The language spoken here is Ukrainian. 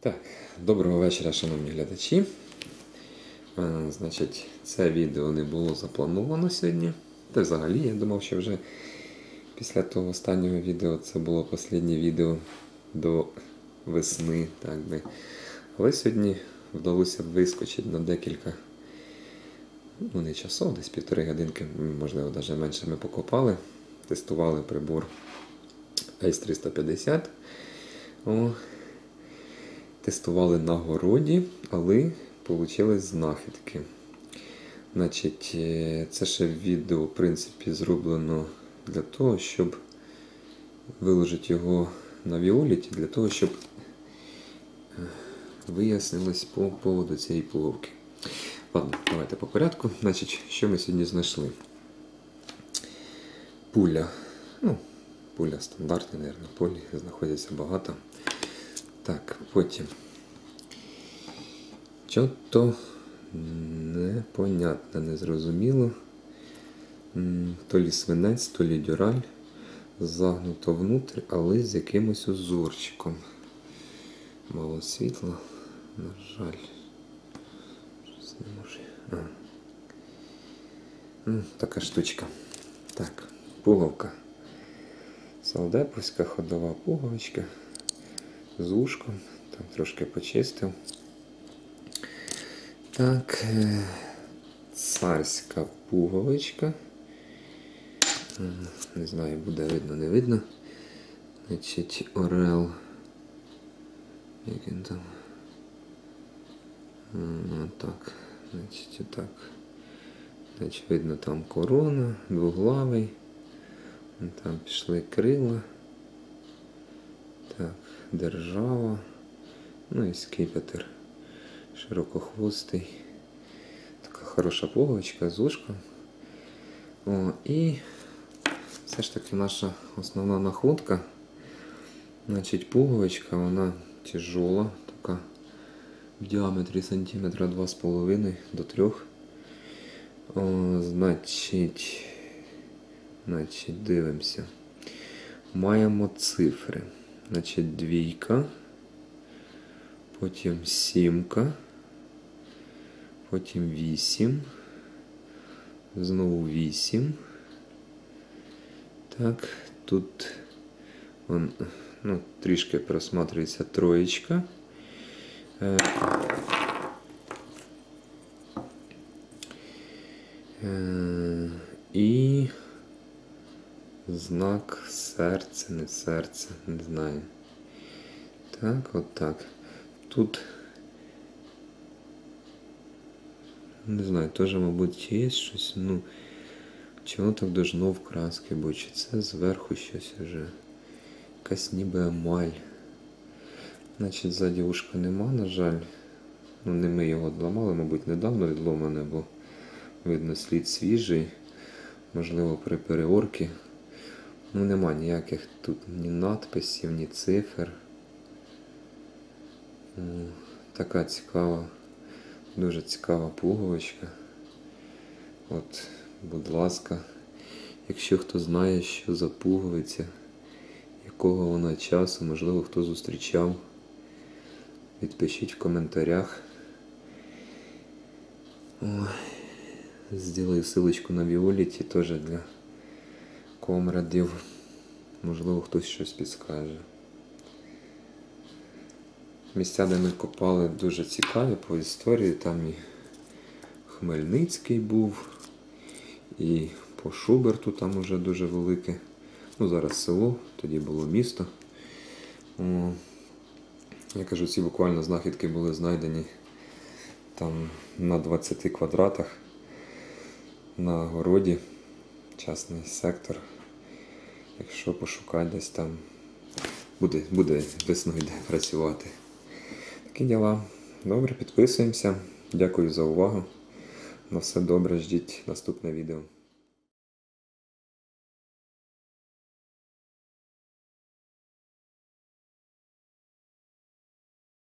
Так, доброго вечора, шановні глядачі. Значить, це відео не було заплановано сьогодні. Та взагалі я думав, що вже після того останнього відео це було останнє відео до весни. Так би. Але сьогодні вдалося вискочити на декілька, ну не часов, десь півтори годинки, можливо, навіть менше ми покопали. Тестували прибор ACE 350. О, тестували на городі, але вийшли знахідки. Значить, е, це ще відео, в принципі, зроблено для того, щоб виложити його на Віоліті, для того, щоб е, вияснилось по поводу цієї пуговки. Ладно, давайте по порядку. Значить, що ми сьогодні знайшли? Пуля. Ну, пуля стандартна, мабуть, полі знаходиться багато. Так, потім. Що-то непонятне, незрозуміло. То лі свинець, то лі дюраль. Загнуто внутрі, але з якимось узорчиком. Мало світла, на жаль. Щось не може. Така штучка. Так, пуговка. Салдеповська ходова пуговичка з ушком. Там трошки почистив. Так, е, царська пуговичка. Не знаю, буде видно, не видно. Значить, орел. Як він там? М, Так, значить, отак. Значить, видно там корона, двуглавий. Там пішли крила. Так, держава. Ну і скипетр. Широкохвостий. Така хороша пуговичка з ушком. О, і все ж таки наша основна находка. Значить, пуговичка, вона тяжола, така в діаметрі сантиметра 2,5 до 3. О, значить, значить, дивимося. Маємо цифри. Значить, двійка, потім сімка, потім вісім, знову вісім. Так, тут вон, ну, трішки просматрюється троєчка. Е, е, І знак серця, не серце, не знаю. Так, от так. Тут, не знаю, теж, мабуть, є щось, ну, чи воно так должно в краски бути, чи це зверху щось вже. Якась ніби емаль. Значить, ззаді ушка нема, на жаль. Ну, не ми його зламали, мабуть, недавно відломане, бо видно слід свіжий. Можливо, при переорці. Ну, нема ніяких тут ні надписів, ні цифр. М, Така цікава, дуже цікава пуговичка. От, будь ласка, якщо хто знає, що за пуговиця, якого вона часу, можливо, хто зустрічав, відпишіть в коментарях. Ой, Зроблю силочку на Віоліті теж для комрадів. Можливо, хтось щось підскаже. Місця, де ми копали, дуже цікаві по історії. Там і Хмельницький був, і по Шуберту там уже дуже велике. Ну, зараз село, тоді було місто. Я кажу, ці буквально знахідки були знайдені там на 20 квадратах на городі, частний сектор. Якщо пошукати десь там, буде, буде весною де працювати. Такі діла. Добре, підписуємося. Дякую за увагу. На все добре, ждіть наступне відео.